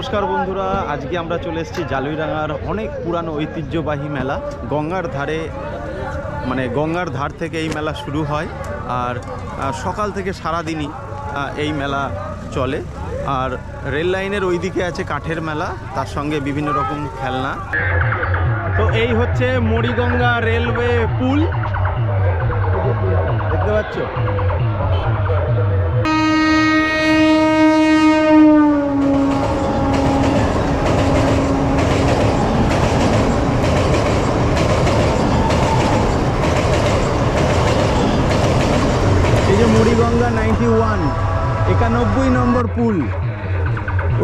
নমস্কার বন্ধুরা, আজকে আমরা চলে এসেছি জালুইডাঙ্গার অনেক পুরানো ঐতিহ্যবাহী মেলা। গঙ্গার ধারে মানে গঙ্গার ধার থেকে এই মেলা শুরু হয় আর সকাল থেকে সারাদিনই এই মেলা চলে। আর রেল লাইনের ওই দিকে আছে কাঠের মেলা, তার সঙ্গে বিভিন্ন রকম খেলনা। তো এই হচ্ছে মরিগঙ্গা রেলওয়ে পুল। দেখতে পাচ্ছ? মুড়িগঙ্গা নাইনটি ওয়ান, একানব্বই নম্বর পুল।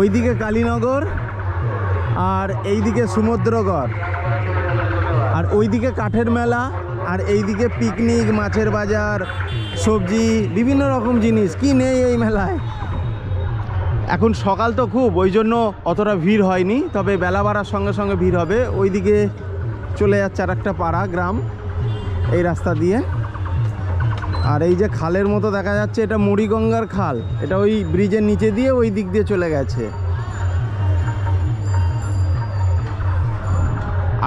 ওইদিকে কালীনগর আর এইদিকে সমুদ্রগড় আর ওইদিকে কাঠের মেলা আর এইদিকে পিকনিক মাছের বাজার, সবজি, বিভিন্ন রকম জিনিস। কি নেই এই মেলায়? এখন সকাল তো খুব, ওই জন্য অতটা ভিড় হয়নি, তবে বেলা বাড়ার সঙ্গে সঙ্গে ভিড় হবে। ওইদিকে চলে যাচ্ছে আর একটা পাড়া, গ্রাম, এই রাস্তা দিয়ে। আর এই যে খালের মতো দেখা যাচ্ছে, এটা মুড়িগঙ্গার খাল। এটা ওই ব্রিজের নিচে দিয়ে ওই দিক দিয়ে চলে গেছে।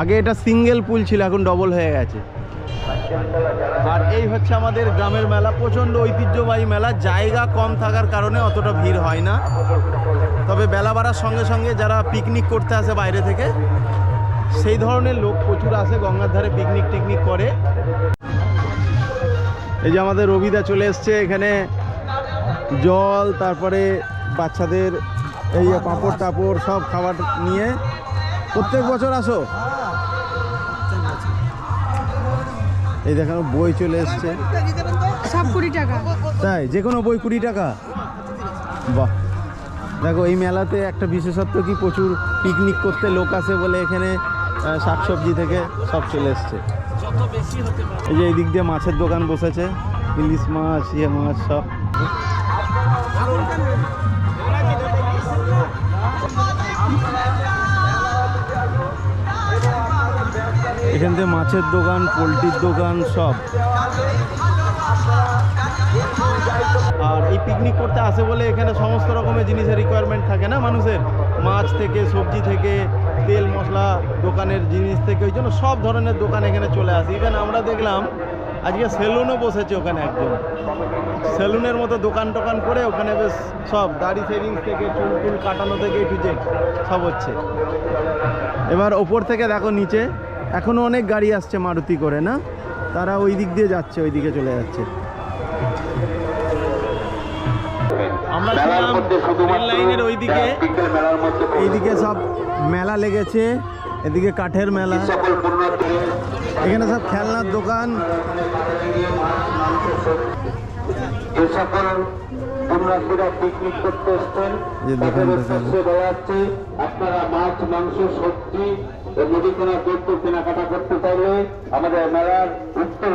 আগে এটা সিঙ্গেল পুল ছিল, এখন ডবল হয়ে গেছে। আর এই হচ্ছে আমাদের গ্রামের মেলা, প্রচণ্ড ঐতিহ্যবাহী মেলা। জায়গা কম থাকার কারণে অতটা ভিড় হয় না। তবে বেলা বাড়ার সঙ্গে সঙ্গে যারা পিকনিক করতে আসে বাইরে থেকে, সেই ধরনের লোক প্রচুর আসে, গঙ্গার ধারে পিকনিক টিকনিক করে। এই যে আমাদের রবিদা চলে এসছে এখানে। জল তারপরে বাচ্চাদের এই যে পাঁপড় টাপড় সব খাবার নিয়ে। প্রত্যেক বছর আসো। এই দেখানো বই চলে এসছে। সব কুড়ি টাকা। তাই যে কোনো বই কুড়ি টাকা। বাহ। দেখো এই মেলাতে একটা বিশেষত্ব কি? প্রচুর পিকনিক করতে লোক আসে বলে এখানে শাকসবজি থেকে সব চলে এসছে। এই যে এই দিক দিয়ে মাছের দোকান বসেছে, ইলিশ মাছ ইয়ে মাছ সব। এখান থেকে মাছের দোকান, পোলট্রির দোকান সব। আর এই পিকনিক করতে আসে বলে এখানে সমস্ত রকমের জিনিসের রিকোয়ারমেন্ট থাকে না মানুষের? মাছ থেকে, সবজি থেকে, তেল মশলা, দোকানের জিনিস থেকে, ওই জন্য সব ধরনের দোকান এখানে চলে আসে। ইভেন আমরা দেখলাম, আজকে সেলুনও বসেছে ওখানে একদম সেলুনের মতো দোকান টোকান করে ওখানে বেশ সব দাড়ি সেভিংস থেকে, চুল টুল কাটানো থেকে একটু সব হচ্ছে। এবার ওপর থেকে দেখো নিচে এখনও অনেক গাড়ি আসছে মারুতি করে, না? তারা ওই দিক দিয়ে যাচ্ছে, ওই দিকে চলে যাচ্ছে। আমরা ছিলাম রেল লাইনের ওইদিকে। এইদিকে সব মেলা লেগেছে এদিকে কাঠের মেলা। এখানে সব খেলনার দোকান। পিকনিক করতে আপনারা মাছ মাংস সবজি ও মুদিখানা দ্রব্য কেনাকাটা করতে চাইলে আমাদের মেলার উত্তর